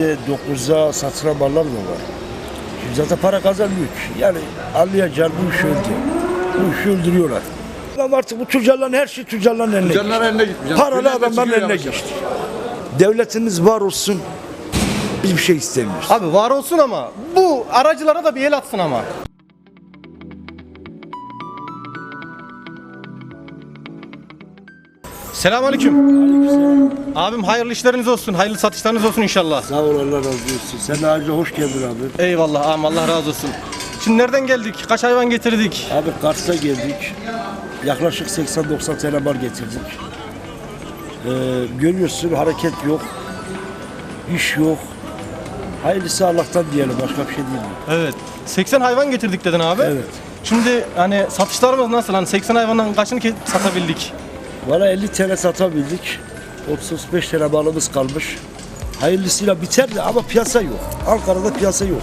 9'a satılan mallar da var. Şimdi zaten para kazanmıyor ki. Yani anlayacağın bu işi öldü. Bu işi öldürüyorlar. Ama artık bu tüccarların her şey tüccarların eline. Canlar eline gitmiş. Paralı adamların eline geçti. Devletiniz var olsun. Biz bir şey istemiyoruz. Abi var olsun ama bu aracılara da bir el atsın ama. Selamünaleyküm. Abim hayırlı işleriniz olsun. Hayırlı satışlarınız olsun inşallah. Sağ ol Allah razı olsun. Sen de ayrıca hoş geldin abi. Eyvallah ağam Allah razı olsun. Şimdi nereden geldik? Kaç hayvan getirdik? Abi Kars'a geldik. Yaklaşık 80-90 tane mal getirdik. Ee, görüyorsun hareket yok. iş yok. Hayırlısı Allah'tan diyelim. Başka bir şey değil. Evet. 80 hayvan getirdik dedin abi. Evet. Şimdi hani satışlarımız nasıl? Hani 80 hayvandan kaçını ke- satabildik? Valla 50 tane satabildik. 35 tane malımız kalmış. Hayırlısıyla biter de ama piyasa yok. Ankara'da piyasa yok.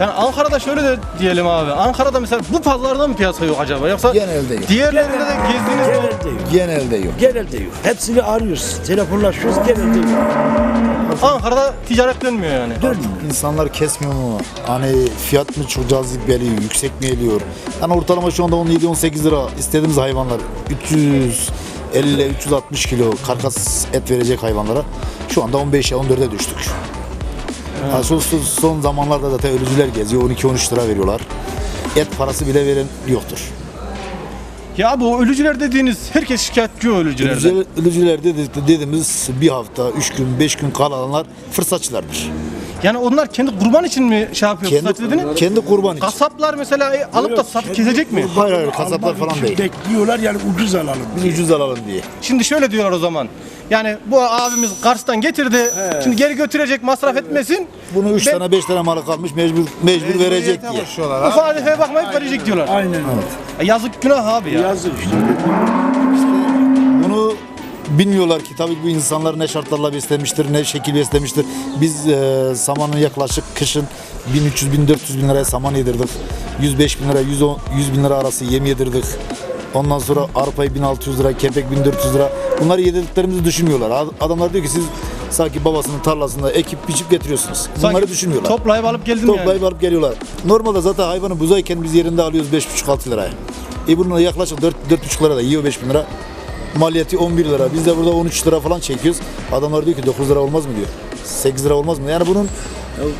Yani Ankara'da şöyle de diyelim abi. Ankara'da mesela bu pazarda mı piyasa yok acaba? Yoksa Genelde yok. diğerlerinde de gezdiğiniz Genelde yok. Genelde yok. Genelde yok. Hepsini arıyoruz. Telefonlaşıyoruz. Genelde yok. Ankara'da ticaret dönmüyor yani. Dönmüyor. İnsanlar kesmiyor mu? Hani fiyat mı çok cazip geliyor, yüksek mi geliyor? Yani ortalama şu anda 17-18 lira istediğimiz hayvanlar 350-360 kilo karkas et verecek hayvanlara şu anda 15'e 14'e düştük. Yani son, son, son zamanlarda zaten ölücüler geziyor 12-13 lira veriyorlar. Et parası bile veren yoktur. Ya bu ölücüler dediğiniz herkes şikayetçi o ölücülerden. Ölücüler, ölücüler dedi- dediğimiz bir hafta, 3 gün, 5 gün kalanlar fırsatçılardır. Yani onlar kendi kurban için mi şey yapıyor Kendi, dediğini? kendi kurban için. Kasaplar mesela e, alıp da satıp kesecek mi? Hayır hayır kasaplar Almak falan için değil. Bekliyorlar yani ucuz alalım. Biz ucuz alalım diye. Şimdi şöyle diyorlar o zaman. Yani bu abimiz Kars'tan getirdi. Şimdi geri götürecek masraf etmesin. Bunu 3 Ben- tane 5 tane malı kalmış mecbur mecbur verecek diye. Ufak tefeye bakmayıp verecek diyorlar. Aynen. E, Yazık günah abi ya. Yazık işte. Bilmiyorlar ki tabii bu insanlar ne şartlarla beslemiştir ne şekil beslemiştir. Biz e, samanı yaklaşık kışın 1300-1400 bin liraya saman yedirdik. 105 bin lira 110, 100 bin lira arası yem yedirdik. Ondan sonra arpayı 1600 lira, kepek 1400 lira. Bunları yedirdiklerimizi düşünmüyorlar. Ad- Adamlar diyor ki siz sanki babasının tarlasında ekip biçip getiriyoruz. Bunları Sanki düşünmüyorlar. Toplayıp alıp geldim Toplayıp yani. alıp geliyorlar. Normalde zaten hayvanı buzayken biz yerinde alıyoruz 5,5-6 liraya. E bunun yaklaşık 4 4,5 lira da yiyor 5 bin lira. Maliyeti 11 lira. Biz de burada 13 lira falan çekiyoruz. Adamlar diyor ki 9 lira olmaz mı diyor. 8 lira olmaz mı? Yani bunun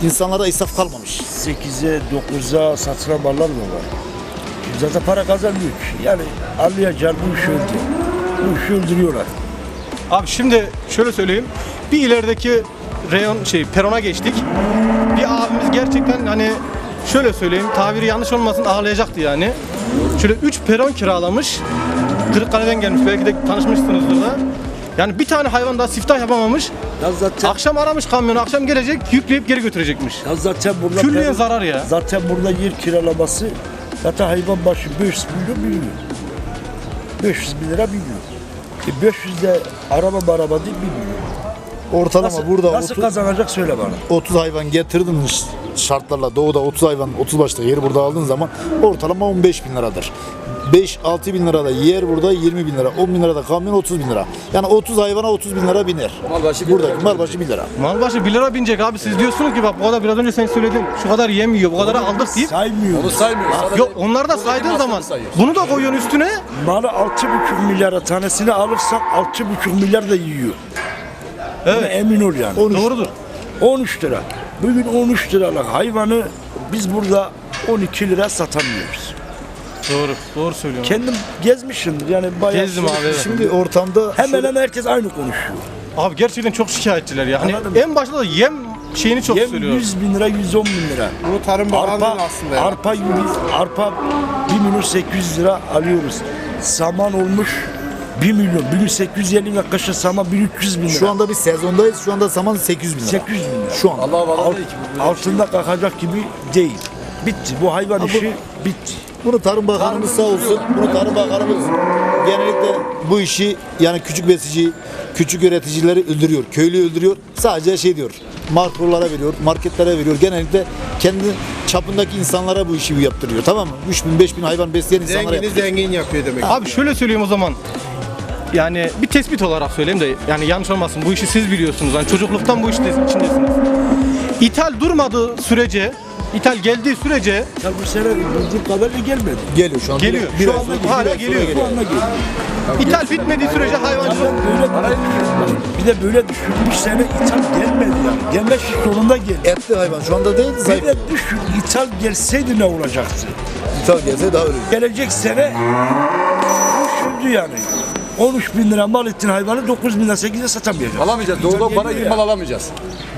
insanlarda israf kalmamış. 8'e 9'a satılan mallar da var. Şimdi zaten para kazanmıyor. Yani anlayacağın bu işi öldü. Bu işi öldürüyorlar. Abi şimdi şöyle söyleyeyim. Bir ilerideki reyon şey perona geçtik. Bir abimiz gerçekten hani şöyle söyleyeyim tabiri yanlış olmasın ağlayacaktı yani. Şöyle 3 peron kiralamış. Kırıkkale'den gelmiş. Belki de tanışmışsınızdır da. Yani bir tane hayvan daha siftah yapamamış. Ya zaten, Akşam aramış kamyonu. Akşam gelecek yükleyip geri götürecekmiş. ya zaten burada Külliyen zarar ya. Zaten burada yer kiralaması zaten hayvan başı 500 milyon milyon. 500 bin lira milyon. E 500 de araba araba değil 1 milyon. Ortalama Nasıl, burada nasıl 30, kazanacak söyle bana. 30 hayvan getirdin şartlarla doğuda 30 hayvan 30 başta yeri burada aldığın zaman ortalama 15 bin liradır. 5-6 bin lirada yer burada 20 bin lira. 10 bin lirada kamyon 30 bin lira. Yani 30 hayvana 30 bin lira biner. Mal başı bir Buradaki lira. mal başı 1 lira. Mal başı 1 lira binecek abi. Siz diyorsunuz ki bak bu kadar biraz önce sen söyledin. Şu kadar yem yiyor, bu kadar aldık deyip. Saymıyor. Onu saymıyor. Sadece Yok onlar da buradaki saydığın zaman sayıyor. bunu da koyuyorsun üstüne. Malı 6,5 milyara tanesini alırsak 6,5 milyar da yiyor. Evet. Buna emin ol yani. Doğrudur. 13 lira. Bugün 13 liralık hayvanı biz burada 12 lira satamıyoruz. Doğru. Doğru söylüyorsun. Kendim gezmişimdir yani bayağı. Gezdim abi, evet. Şimdi ortamda Hemen şöyle- hemen herkes aynı konuşuyor. Abi gerçekten çok şikayetçiler ya. Hani Anladım. en başta da yem şeyini çok Yem söylüyor. 100 bin lira, 110 bin lira. Bunu Tarım Bakanlığı'nın Arpa, aslında ya. arpa, 100, arpa 1 milyon 800 lira alıyoruz. Saman olmuş 1 milyon. 1850 ve kışın saman 1300 bin lira. Şu anda bir sezondayız. Şu anda saman 800 bin lira. 800 bin lira. Şu an. Allah vallahi Alt- altında kalkacak gibi değil. Bitti. Bu hayvan işi bitti. Bunu Tarım Bakanımız sağ olsun. Bunu Tarım Bakanımız genellikle bu işi yani küçük besici, küçük üreticileri öldürüyor. Köylüyü öldürüyor. Sadece şey diyor. Markalara veriyor, marketlere veriyor. Genellikle kendi çapındaki insanlara bu işi yaptırıyor. Tamam mı? 3000 5000 hayvan besleyen insanlara Zengini yaptırıyor. zengin yapıyor demek. Abi şöyle söyleyeyim o zaman. yani bir tespit olarak söyleyeyim de yani yanlış olmasın bu işi siz biliyorsunuz. Yani çocukluktan bu işte içindesiniz. İthal durmadığı sürece, ithal geldiği sürece Ya bu sene bildiğim kadarıyla gelmedi. Geliyor şu an. Geliyor. Bir Şu anda geliyor, hala geliyor. Bu anda geliyor. ithal bitmediği sürece hayvancılık Böyle bir de böyle düşünmüş sene ithal gelmedi yani. Gelmek zorunda geldi. Etli hayvan şu anda değil Bir zayıf. de düşün ithal gelseydi ne olacaktı? İthal gelse daha öyle. Gelecek sene düşündü yani. 13 bin lira mal ettiğin hayvanı 9 bin lira 8'e satamayacak. Alamayacağız. Doğuda para gibi mal alamayacağız.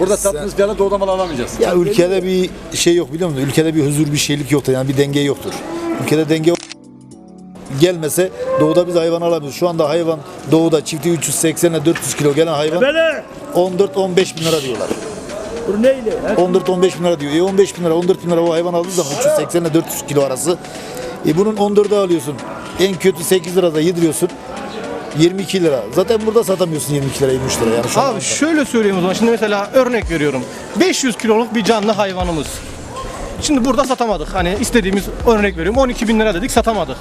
Burada sattığımız fiyata doğuda mal alamayacağız. Ya ülkede bir şey yok biliyor musun? Ülkede bir huzur bir şeylik yoktur yani bir denge yoktur. Ülkede denge gelmese doğuda biz hayvan alamıyoruz. Şu anda hayvan doğuda çifti 380 ile 400 kilo gelen hayvan Böyle 14-15 bin lira diyorlar. bu neyle? 14-15 bin lira diyor. E 15 bin lira 14 bin lira o hayvan aldığı zaman 380 ile 400 kilo arası. E bunun 14'ü alıyorsun. En kötü 8 lirada yediriyorsun. 22 lira. Zaten burada satamıyorsun 22 lira 23 lira yani. Şu Abi şöyle söyleyeyim o zaman. Şimdi mesela örnek veriyorum. 500 kiloluk bir canlı hayvanımız. Şimdi burada satamadık. Hani istediğimiz örnek veriyorum 12 bin lira dedik satamadık.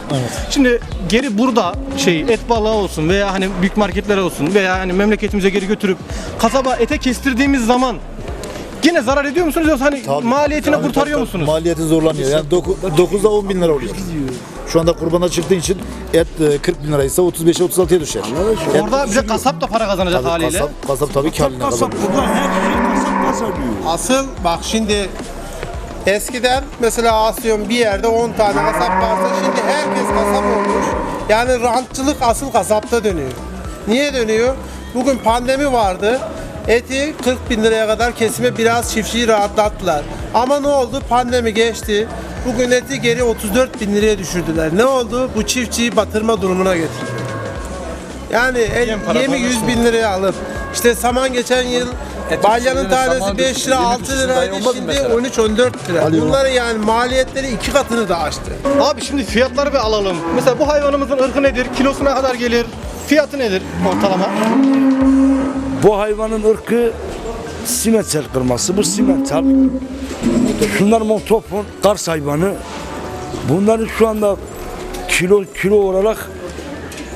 Şimdi geri burada şey et balığı olsun veya hani büyük marketler olsun veya hani memleketimize geri götürüp kasaba ete kestirdiğimiz zaman yine zarar ediyor musunuz yoksa hani Tabii. maliyetini Tabii, kurtarıyor tabii, musunuz? Maliyeti zorlanıyor. Yani 9'da 10 bin lira oluyor. Şu anda kurbana çıktığı için et e, 40 bin liraysa 35'e 36'ya düşer. Et- Orada bize kasap da para kazanacak Tabii haliyle. kasap, kasap tabii ki haline Kasap kazanıyor. burada her şey kasap kazanıyor. Asıl bak şimdi eskiden mesela asıyorum bir yerde 10 tane kasap varsa şimdi herkes kasap olmuş. Yani rantçılık asıl kasapta dönüyor. Niye dönüyor? Bugün pandemi vardı. Eti 40 bin liraya kadar kesime biraz çiftçiyi rahatlattılar. Ama ne oldu? Pandemi geçti. Bugün eti geri 34 bin liraya düşürdüler. Ne oldu? Bu çiftçiyi batırma durumuna getirdi. Yani el, yemi 100 bin liraya alıp işte saman geçen yıl balyanın eskiden tanesi saman 5 lira düştü, 6 düştü, liraydı şimdi mesela? 13-14 lira. Alıyor. Bunları yani maliyetleri iki katını da aştı. Abi şimdi fiyatları bir alalım. Mesela bu hayvanımızın ırkı nedir? Kilosuna kadar gelir? Fiyatı nedir ortalama? Bu hayvanın ırkı simental kırması. Bu simental. Şunlar montofon, Kars hayvanı. Bunların şu anda kilo kilo olarak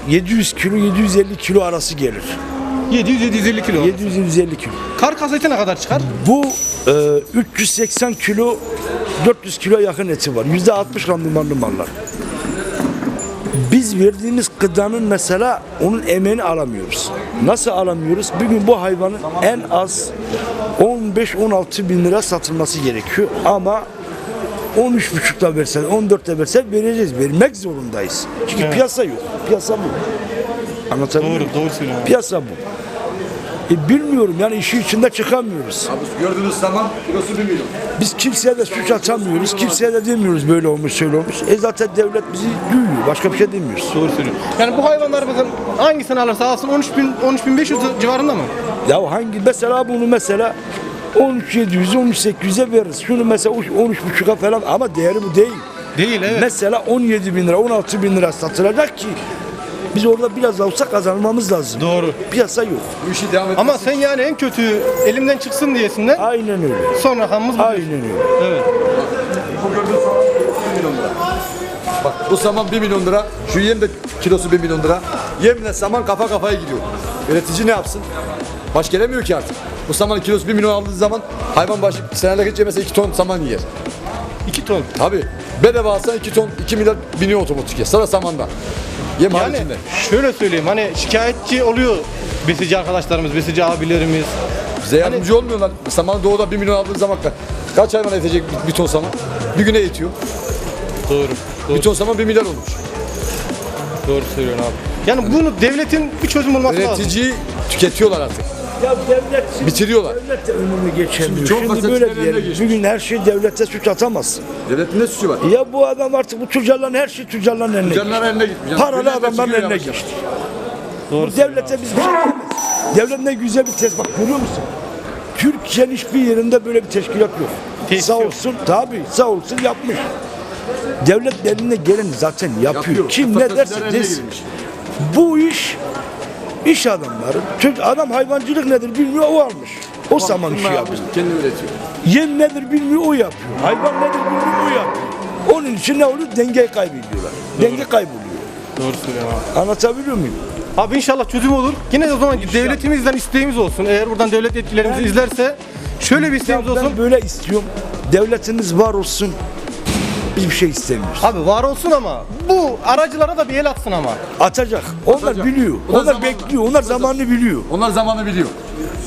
700 kilo 750 kilo arası gelir. 700-750 kilo. 750 kilo. Karkas eti ne kadar çıkar? Bu e, 380 kilo 400 kilo yakın eti var. Yüzde 60 randımanlı mallar. Biz verdiğimiz gıdanın mesela onun emeğini alamıyoruz. Nasıl alamıyoruz? Bugün bu hayvanın en az 15-16 bin lira satılması gerekiyor. Ama 13,5'da versen, 14'te versen vereceğiz. Vermek zorundayız. Çünkü piyasa yok. Piyasa bu. Anlatabiliyor Doğru, muyum? doğru söylüyorsun. Piyasa bu. E bilmiyorum yani işin içinde çıkamıyoruz. Abi gördüğünüz zaman kilosu 1 milyon. Biz kimseye de suç atamıyoruz. Kimseye de demiyoruz böyle olmuş şöyle olmuş. E zaten devlet bizi duyuyor. Başka bir şey demiyoruz. Doğru söylüyorsun. Yani bu hayvanlarımızın hangisini alırsa alsın 13.000 13.500 civarında mı? Ya hangi mesela bunu mesela 13.700'e 13.800'e veririz. Şunu mesela 13.5'a falan ama değeri bu değil. Değil evet. Mesela 17 bin lira 16 bin lira satılacak ki biz orada biraz da olsa kazanmamız lazım. Doğru. Piyasa yok. Bu işi devam etmesi Ama sen yani en kötü elimden çıksın diyesinden Aynen öyle. son rakamımız bu. Aynen öyle. Evet. bu gördüğünüz saman 1 milyon lira. Bak bu saman 1 milyon lira. Şu yem de kilosu 1 milyon lira. Yemle saman kafa kafaya gidiyor. Üretici ne yapsın? Baş gelemiyor ki artık. Bu samanın kilosu 1 milyon aldığı zaman hayvan başı seneler geçince mesela 2 ton saman yer. 2 ton. Tabi. Bedava alsan 2 ton 2 milyar biniyor otomatik ya. Sonra samandan. Yem Yani haricinde. şöyle söyleyeyim hani şikayetçi oluyor besici arkadaşlarımız, besici abilerimiz. Bize yardımcı olmuyorlar. Samanı doğuda 1 milyon aldığı zaman ka- kaç hayvan yetecek bir, bir ton saman? Bir güne yetiyor. Doğru. Doğru, Bir ton saman 1 milyar olmuş. doğru söylüyorsun abi. Yani bunu devletin bir çözüm bulması lazım. Üreticiyi tüketiyorlar artık. Ya devlet Bitiriyorlar. Devlet de önünü geçemiyor. Şimdi çok Şimdi, böyle diyelim. geçmiş. Bugün her şey devlete suç atamazsın. Devletin ne suçu var? Ya bu adam artık bu tüccarların her şey tüccarların eline geçti. Canlar eline gitmiş. Paralı adamların eline geçti. Bu devlete biz bir şey diyemeyiz. Devlet ne güzel bir test bak görüyor musun? Türkiye'nin hiçbir yerinde böyle bir teşkilat yok. Tesis sağ olsun tabi sağ olsun yapmış. Devlet eline geleni zaten yapıyor. Yapıyor. Kim ne derse desin. Bu iş iş adamları. Çocuk- Adam hayvancılık nedir bilmiyor o almış. O zaman işi Kim yapıyor. yapmış? Kendi üretiyor. Yem nedir bilmiyor o yapıyor. Hayvan nedir bilmiyor o yapıyor. Onun için ne oluyor? Dengeyi kaybediyorlar. Denge kayboluyor. Doğru söylüyorsun abi. Anlatabiliyor muyum? Abi inşallah çözüm olur. Yine de o zaman devletimizden isteğimiz olsun. Eğer buradan devlet yetkilerimiz izlerse şöyle bir isteğimiz olsun. Ben böyle istiyorum. Devletiniz var olsun. Biz bir şey istemiyoruz. Abi var olsun ama bu aracılara da bir el atsın ama. Atacak. Onlar Atacak. biliyor. Onlar zamanla. bekliyor. Onlar zamanını biliyor. Onlar zamanı biliyor.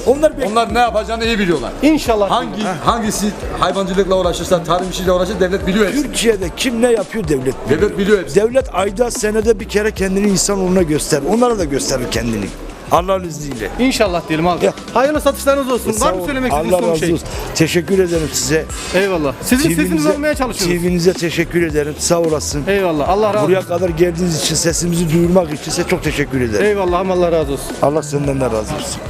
Onlar bekliyor. Onlar ne yapacağını iyi biliyorlar. İnşallah. Hangi hangisi hayvancılıkla uğraşırsa, tarım işiyle uğraşır devlet biliyor hepsini. Türkiye'de kim ne yapıyor devlet biliyor. Devlet biliyor hepsini. Devlet ayda senede bir kere kendini insanoğluna gösterir. Onlara da gösterir kendini. Allah'ın izniyle. İnşallah diyelim abi. Ya. Hayırlı satışlarınız olsun. Sağ Var mı söylemek istediğiniz son şey? olsun. Teşekkür ederim size. Eyvallah. Sizin sesinizi olmaya çalışıyoruz. TV'nize teşekkür ederim. Sağ olasın. Eyvallah. Allah razı Buraya olsun. kadar geldiğiniz için, sesimizi duyurmak için size çok teşekkür ederim. Eyvallah. Allah razı olsun. Allah senden de razı olsun.